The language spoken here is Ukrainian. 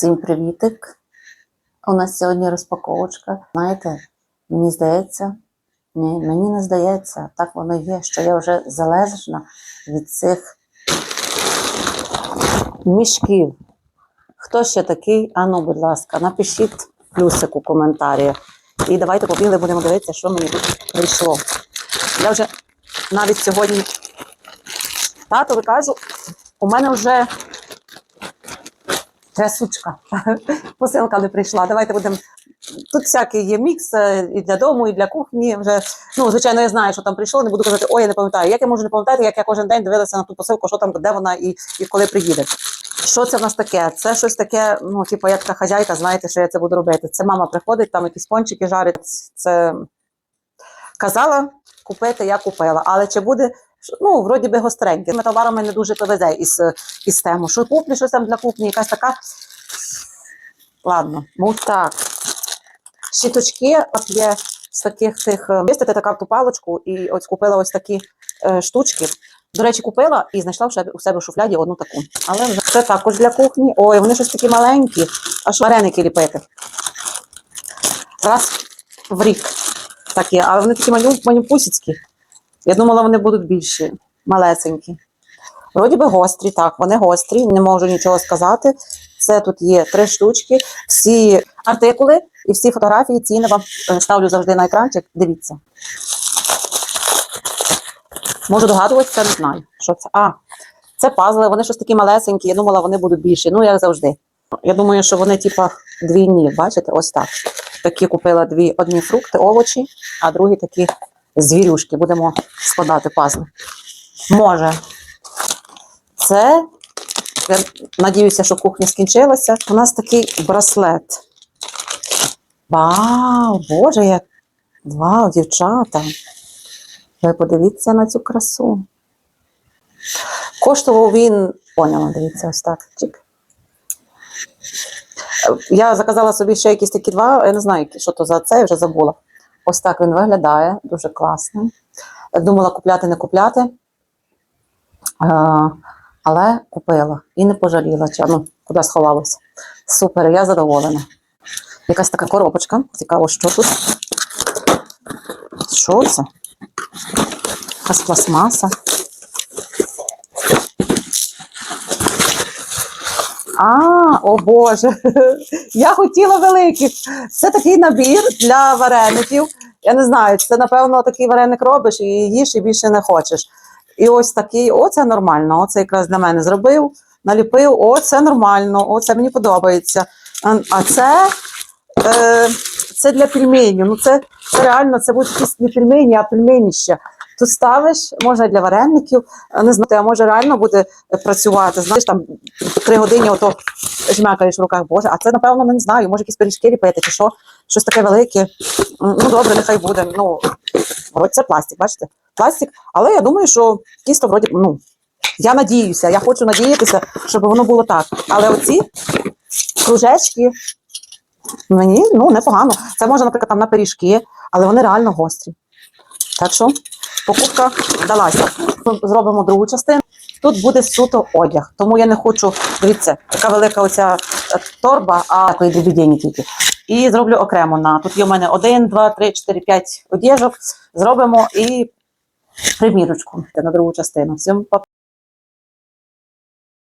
Всім привітик! У нас сьогодні розпаковочка. Знаєте, мені здається, ні, мені не здається, так воно є, що я вже залежна від цих мішків. Хто ще такий? Ану, будь ласка, напишіть плюсик у коментарі. І давайте побігли, будемо дивитися, що мені прийшло. Я вже навіть сьогодні татові кажу, у мене вже трясучка. Посилка не прийшла. Давайте будемо. Тут всякий є мікс е, і для дому, і для кухні. Вже ну, звичайно, я знаю, що там прийшло. Не буду казати, ой, я не пам'ятаю. Як я можу не пам'ятати, як я кожен день дивилася на ту посилку, що там, де вона і, і коли приїде. Що це в нас таке? Це щось таке, ну, типу, я така хазяйка, знаєте, що я це буду робити. Це мама приходить, там якісь пончики жарить. Це казала купити, я купила. Але чи буде, ну, вроді би гостреньке. Ми товарами не дуже повезе із, із тему. Що куплю щось там для кухні, якась така. Ладно, ну так. Щіточки, от є з таких тих. е, Вистити така ту паличку, і ось купила ось такі е, штучки. До речі, купила і знайшла в себе, у себе в шуфляді одну таку. Але вже це також для кухні. Ой, вони щось такі маленькі, аж вареники ліпити. Раз в рік такі, але вони такі малю, малюпусіцькі. Я думала, вони будуть більші, малесенькі. Вроді би гострі, так, вони гострі, не можу нічого сказати. Це тут є три штучки, всі артикули і всі фотографії, ціни вам е, ставлю завжди на екранчик. Дивіться. Можу догадуватися, не знаю. Що це? А, це пазли, вони щось такі малесенькі. Я думала, вони будуть більші. Ну, як завжди. Я думаю, що вони, типа, двійні, бачите, ось так. Такі купила дві одні фрукти, овочі, а другі такі звірюшки. Будемо складати пазли. Може. Це, я надіюся, що кухня скінчилася. У нас такий браслет. Вау, Боже, як. Вау, дівчата. Ви подивіться на цю красу. Коштував він, поняла, дивіться, ось так. Я заказала собі ще якісь такі два, я не знаю, що то за це, я вже забула. Ось так він виглядає, дуже класний. Думала купляти, не купляти. Але купила і не пожаліла, ну, куди сховалася. Супер, я задоволена. Якась така коробочка. Цікаво, що тут. Що це? Якась пластмаса. А, о Боже, я хотіла великих. Це такий набір для вареників. Я не знаю, це напевно такий вареник робиш і їш, і більше не хочеш. І ось такий, о, це нормально. Оце якраз для мене зробив, наліпив, о, це нормально, о, це мені подобається. А, а це, е, це для пельменів. Ну, це, це реально, це будуть якісь не пельмені, а пельменіща. Тут ставиш, можна для вареників, а не знаю, а може реально буде е, працювати. Знаєш, там три години ото жмякаєш в руках, боже, а це, напевно, не знаю, може якісь пиріжки ліпити, чи що, щось таке велике. Ну, добре, нехай буде. Ну, ось це пластик, бачите? Пластик, але я думаю, що тісто вроді, ну, я надіюся, я хочу надіятися, щоб воно було так. Але оці кружечки мені ну, непогано. Це можна, наприклад, там на пиріжки, але вони реально гострі. Так що покупка вдалася. Зробимо другу частину. Тут буде суто одяг, тому я не хочу, дивіться, така велика оця е, торба, а такої дрібідені тільки. І зроблю окремо на. Тут є у мене один, два, три, чотири, п'ять одіжок. Зробимо і примірочку на другу частину. Всім па-